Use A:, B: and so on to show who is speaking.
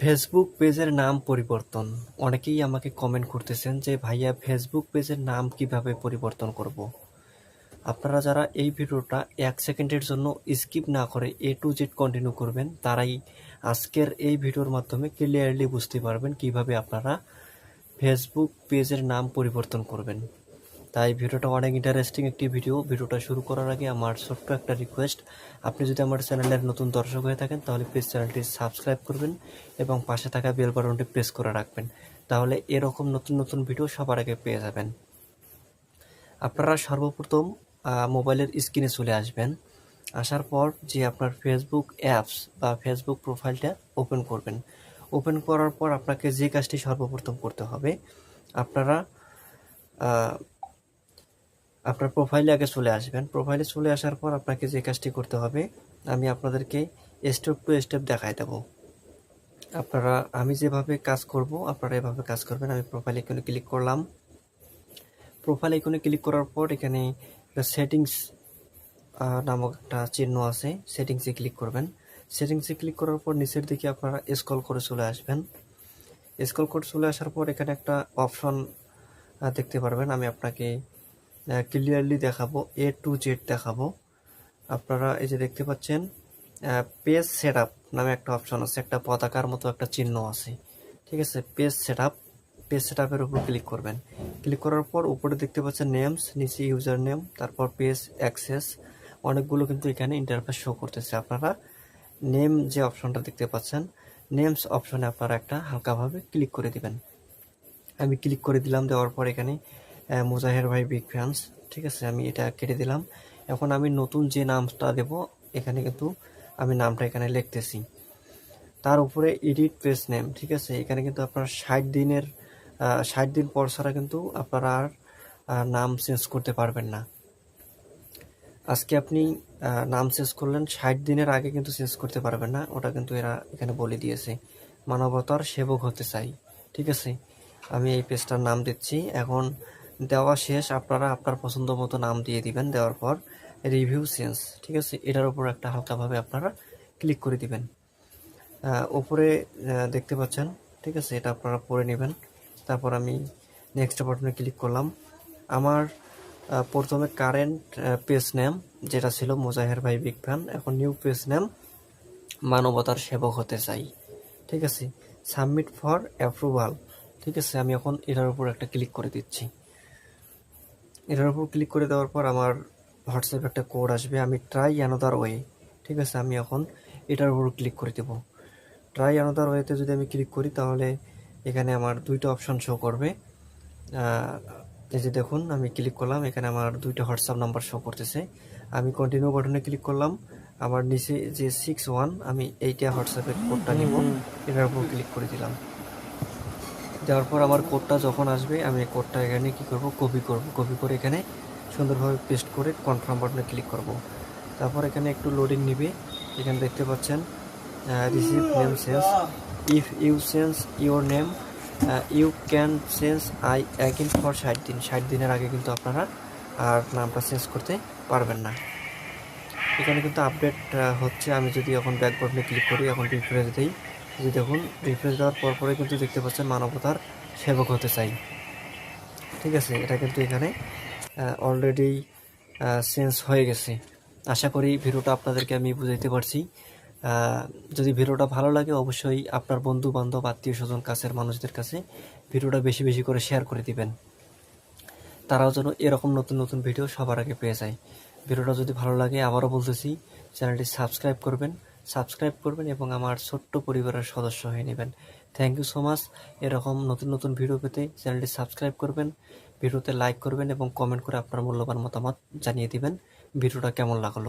A: Facebook পেজের নাম পরিবর্তন অনেকেই আমাকে কমেন্ট করতেছেন যে, ভাইয়া ফেসবুক পেজের নাম কীভাবে পরিবর্তন করব। আপনারা যারা এই ভিডিওটা এক সেকেন্ডের জন্য স্কিপ না করে এ টু জেড কন্টিনিউ করবেন, তারাই আজকের এই ভিডিওর মাধ্যমে ক্লিয়ারলি বুঝতে পারবেন কীভাবে আপনারা ফেসবুক পেজের নাম পরিবর্তন করবেন তাই ভিডিওটা অনেক ইন্টারেস্টিং একটি ভিডিও ভিডিওটা শুরু করার আগে আমার ছোট্ট একটা রিকোয়েস্ট আপনি যদি আমার চ্যানেলের নতুন দর্শক হয়ে থাকেন, তাহলে প্লিজ চ্যানেলটি সাবস্ক্রাইব করবেন এবং পাশে থাকা বেল বাটনটি প্রেস করে রাখবেন। তাহলে এরকম নতুন নতুন ভিডিও সবার আগে পেয়ে যাবেন। আপনারা সর্বপ্রথম মোবাইলের স্ক্রিনে চলে আসবেন। আসার পর যে আপনার ফেসবুক অ্যাপস বা ফেসবুক প্রোফাইলটা ওপেন করবেন। ওপেন করার পর আপনাকে যে কাজটি সর্বপ্রথম করতে হবে, আপনারা আপনার প্রোফাইলে আগে চলে আসবেন। প্রোফাইলে চলে আসার পর আপনাকে যে কাজটি করতে হবে, আমি আপনাদেরকে স্টেপ টু স্টেপ দেখাই দেবো। আপনারা, আমি যেভাবে কাজ করব, আপনারা এভাবে কাজ করবেন। আমি প্রোফাইল এখানে ক্লিক করলাম। প্রোফাইল এখানে ক্লিক করার পর এখানে সেটিংস নামক একটা চিহ্ন আছে সেটিংসে ক্লিক করবেন। সেটিংসে ক্লিক করার পর নিচের দিকে আপনারা স্ক্রল করে চলে আসবেন। স্ক্রল করে চলে আসার পর এখানে একটা অপশন দেখতে পারবেন। আমি আপনাকে ক্লিয়ারলি দেখাবো এ টু জেড দেখাবো। আপনারা এই যে দেখতে পাচ্ছেন পেজ সেট আপ নামে একটা অপশন আছে, একটা পতাকার মতো একটা চিহ্ন আছে। ঠিক আছে page set up page set আপের উপর ক্লিক করবেন। ক্লিক করার পর উপরে দেখতে পাচ্ছেন নেমস নিচে ইউজার নেম তারপর পেজ অ্যাক্সেস অনেকগুলো কিন্তু এখানে ইন্টারফেস শো করতেছে। আপনারা নেম যে অপশনটা দেখতে পাচ্ছেন নেমস অপশনে আপনারা একটা হালকাভাবে ক্লিক করে দিবেন। আমি ক্লিক করে দিলাম, দেওয়ার পর এখানে মুজাহের ভাই বিগ ফ্যান্স ঠিক আছে? আমি এটা কেটে দিলাম। এখন আমি নতুন যে নামটা দেব, এখানে কিন্তু আমি নামটা এখানে লিখতেছি। তার উপরে এডিট পেজ নেম ঠিক আছে? এখানে কিন্তু আপনার ষাট দিনের ষাট দিন পর ছাড়া কিন্তু আপনারা আর নাম চেঞ্জ করতে পারবেন না। আজকে আপনি নাম চেঞ্জ করলেন, ষাট দিনের আগে কিন্তু চেঞ্জ করতে পারবেন না। ওটা কিন্তু এরা এখানে বলে দিয়েছে। মানবতার সেবক হতে চাই, ঠিক আছে? আমি এই পেজটার নাম দিচ্ছি। এখন দেওয়া শেষ, আপনারা আপনার পছন্দ মতো নাম দিয়ে দিবেন, দেওয়ার পর রিভিউ চেঞ্জ ঠিক আছে? এটার উপর একটা হালকাভাবে আপনারা ক্লিক করে দিবেন। উপরে দেখতে পাচ্ছেন, ঠিক আছে? এটা আপনারা পড়ে নেবেন। তারপর আমি নেক্সট বাটনে ক্লিক করলাম। আমার প্রথমে কারেন্ট পেজ নেম যেটা ছিল মোজাহের ভাই বিগ ফ্যান এখন নিউ পেজ নেম মানবতার সেবক হতে চাই, ঠিক আছে? সাবমিট ফর অ্যাপ্রুভাল ঠিক আছে? আমি এখন এটার উপর একটা ক্লিক করে দিচ্ছি। এটার উপর ক্লিক করে দেওয়ার পর আমার হোয়াটসঅ্যাপে একটা কোড আসবে আমি ট্রাই অ্যানাদার ওয়ে ঠিক আছে? আমি এখন এটার উপর ক্লিক করে দেবো। ট্রাই অ্যানাদার ওয়েতে যদি আমি ক্লিক করি তাহলে এখানে আমার দুইটা অপশন শো করবে। এই যে দেখুন আমি ক্লিক করলাম এখানে আমার দুইটা হোয়াটসঅ্যাপ নাম্বার শো করতেছে। আমি কন্টিনিউ বাটনে ক্লিক করলাম আমার নিচে যে সিক্স ওয়ান আমি এইটা হোয়াটসঅ্যাপের কোডটা নিব। এটার উপর ক্লিক করে দিলাম। দেওয়ার পর আমার কোডটা যখন আসবে, আমি কোডটা এখানে কি করব? কপি করব। কপি করে এখানে সুন্দরভাবে পেস্ট করে কনফার্ম বাটনে ক্লিক করব। তারপর এখানে একটু লোডিং নিবে। এখানে দেখতে পাচ্ছেন receive name sense if you sense your name you can change I again for ষাট দিন। ষাট দিনের আগে কিন্তু আপনারা আর নামটা চেঞ্জ করতে পারবেন না। এখানে কিন্তু আপডেট হচ্ছে। আমি যদি এখন ব্যাক বাটনে ক্লিক করি, এখন রিফ্রেশ দিই। যদি দেখুন রিফ্রেশ দেওয়ার পর পরে কিন্তু দেখতে পাচ্ছেন মানবতার সেবক হতে চাই। ঠিক আছে? এটা কিন্তু এখানে অলরেডি চেঞ্জ হয়ে গেছে। আশা করি ভিডিওটা আপনাদেরকে আমি বুঝাইতে পারছি। যদি ভিডিওটা ভালো লাগে, অবশ্যই আপনার বন্ধু বান্ধব আত্মীয় স্বজন কাছের মানুষদের কাছে ভিডিওটা বেশি বেশি করে শেয়ার করে দিবেন। তারাও যেন এরকম নতুন নতুন ভিডিও সবার আগে পেয়ে যায়। ভিডিওটা যদি ভালো লাগে, আবারও বলতেছি, চ্যানেলটি সাবস্ক্রাইব করবেন। সাবস্ক্রাইব করবেন এবং আমার ছোট্ট পরিবারের সদস্য হয়ে নেবেন। থ্যাংক ইউ সো মাচ এরকম নতুন নতুন ভিডিও পেতে চ্যানেলটি সাবস্ক্রাইব করবেন ভিডিওতে লাইক করবেন এবং কমেন্ট করে আপনার মূল্যবান মতামত জানিয়ে দিবেন। ভিডিওটা কেমন লাগল?